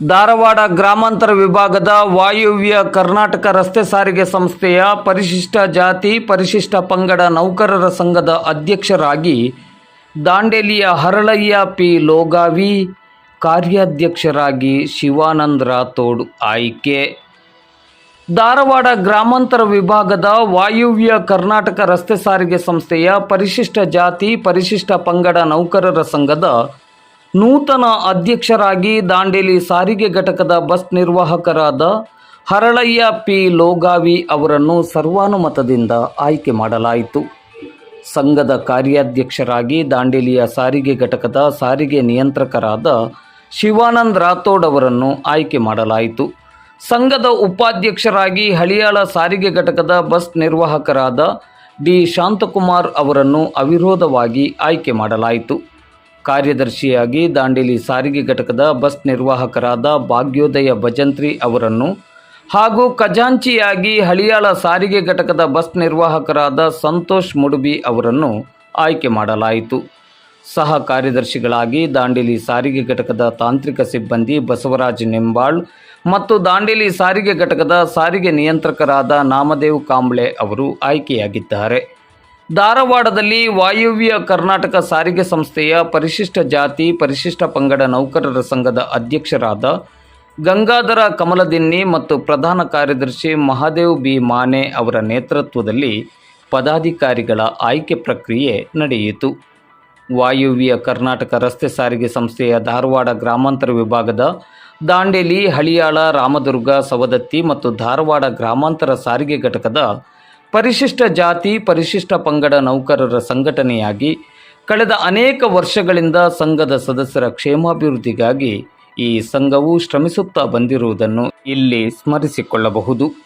ಧಾರವಾಡ ಗ್ರಾಮಾಂತರ ವಿಭಾಗದ ವಾಯುವ್ಯ ಕರ್ನಾಟಕ ರಸ್ತೆ ಸಾರಿಗೆ ಸಂಸ್ಥೆಯ ಪರಿಶಿಷ್ಟ ಜಾತಿ, ಪರಿಶಿಷ್ಟ ಪಂಗಡ ನೌಕರರ ಸಂಘದ ಅಧ್ಯಕ್ಷರಾಗಿ ದಾಂಡೇಲಿಯ ಹರಳಯ್ಯ ಪಿ ಲೋಗಾವಿ, ಕಾರ್ಯಾಧ್ಯಕ್ಷರಾಗಿ ಶಿವಾನಂದ ರಾಥೋಡ್ ಆಯ್ಕೆ. ಧಾರವಾಡ ಗ್ರಾಮಾಂತರ ವಿಭಾಗದ ವಾಯುವ್ಯ ಕರ್ನಾಟಕ ರಸ್ತೆ ಸಾರಿಗೆ ಸಂಸ್ಥೆಯ ಪರಿಶಿಷ್ಟ ಜಾತಿ, ಪರಿಶಿಷ್ಟ ಪಂಗಡ ನೌಕರರ ಸಂಘದ ನೂತನ ಅಧ್ಯಕ್ಷರಾಗಿ ದಾಂಡೇಲಿ ಸಾರಿಗೆ ಘಟಕದ ಬಸ್ ನಿರ್ವಾಹಕರಾದ ಹರಳಯ್ಯ ಪಿ ಲೋಗಾವಿ ಅವರನ್ನು ಸರ್ವಾನುಮತದಿಂದ ಆಯ್ಕೆ ಮಾಡಲಾಯಿತು. ಸಂಘದ ಕಾರ್ಯಾಧ್ಯಕ್ಷರಾಗಿ ದಾಂಡೇಲಿಯ ಸಾರಿಗೆ ಘಟಕದ ಸಾರಿಗೆ ನಿಯಂತ್ರಕರಾದ ಶಿವಾನಂದ್ ರಾಥೋಡ್ ಅವರನ್ನು ಆಯ್ಕೆ ಮಾಡಲಾಯಿತು. ಸಂಘದ ಉಪಾಧ್ಯಕ್ಷರಾಗಿ ಹಳಿಯಾಳ ಸಾರಿಗೆ ಘಟಕದ ಬಸ್ ನಿರ್ವಾಹಕರಾದ ಡಿ ಶಾಂತಕುಮಾರ್ ಅವರನ್ನು ಅವಿರೋಧವಾಗಿ ಆಯ್ಕೆ ಮಾಡಲಾಯಿತು. ಕಾರ್ಯದರ್ಶಿಯಾಗಿ ದಾಂಡೇಲಿ ಸಾರಿಗೆ ಘಟಕದ ಬಸ್ ನಿರ್ವಾಹಕರಾದ ಭಾಗ್ಯೋದಯ ಭಜಂತ್ರಿ ಅವರನ್ನು ಹಾಗೂ ಖಜಾಂಚಿಯಾಗಿ ಹಳಿಯಾಳ ಸಾರಿಗೆ ಘಟಕದ ಬಸ್ ನಿರ್ವಾಹಕರಾದ ಸಂತೋಷ್ ಮುಡುಬಿ ಅವರನ್ನು ಆಯ್ಕೆ ಮಾಡಲಾಯಿತು. ಸಹ ಕಾರ್ಯದರ್ಶಿಗಳಾಗಿ ದಾಂಡೇಲಿ ಸಾರಿಗೆ ಘಟಕದ ತಾಂತ್ರಿಕ ಸಿಬ್ಬಂದಿ ಬಸವರಾಜ್ ನಿಂಬಾಳ್ ಮತ್ತು ದಾಂಡೇಲಿ ಸಾರಿಗೆ ಘಟಕದ ಸಾರಿಗೆ ನಿಯಂತ್ರಕರಾದ ನಾಮದೇವ್ ಕಾಂಬ್ಳೆ ಅವರು ಆಯ್ಕೆಯಾಗಿದ್ದಾರೆ. ಧಾರವಾಡದಲ್ಲಿ ವಾಯುವ್ಯ ಕರ್ನಾಟಕ ಸಾರಿಗೆ ಸಂಸ್ಥೆಯ ಪರಿಶಿಷ್ಟ ಜಾತಿ, ಪರಿಶಿಷ್ಟ ಪಂಗಡ ನೌಕರರ ಸಂಘದ ಅಧ್ಯಕ್ಷರಾದ ಗಂಗಾಧರ ಕಮಲದಿನ್ನಿ ಮತ್ತು ಪ್ರಧಾನ ಕಾರ್ಯದರ್ಶಿ ಮಹಾದೇವ್ ಬಿ. ಮಾನೆ ಅವರ ನೇತೃತ್ವದಲ್ಲಿ ಪದಾಧಿಕಾರಿಗಳ ಆಯ್ಕೆ ಪ್ರಕ್ರಿಯೆ ನಡೆಯಿತು. ವಾಯುವ್ಯ ಕರ್ನಾಟಕ ರಸ್ತೆ ಸಾರಿಗೆ ಸಂಸ್ಥೆಯ ಧಾರವಾಡ ಗ್ರಾಮಾಂತರ ವಿಭಾಗದ ದಾಂಡೇಲಿ, ಹಳಿಯಾಳ, ರಾಮದುರ್ಗ, ಸವದತ್ತಿ ಮತ್ತು ಧಾರವಾಡ ಗ್ರಾಮಾಂತರ ಸಾರಿಗೆ ಘಟಕದ ಪರಿಶಿಷ್ಟ ಜಾತಿ, ಪರಿಶಿಷ್ಟ ಪಂಗಡ ನೌಕರರ ಸಂಘಟನೆಯಾಗಿ ಕಳೆದ ಅನೇಕ ವರ್ಷಗಳಿಂದ ಸಂಘದ ಸದಸ್ಯರ ಕ್ಷೇಮಾಭಿವೃದ್ಧಿಗಾಗಿ ಈ ಸಂಘವು ಶ್ರಮಿಸುತ್ತಾ ಬಂದಿರುವುದನ್ನು ಇಲ್ಲಿ ಸ್ಮರಿಸಿಕೊಳ್ಳಬಹುದು.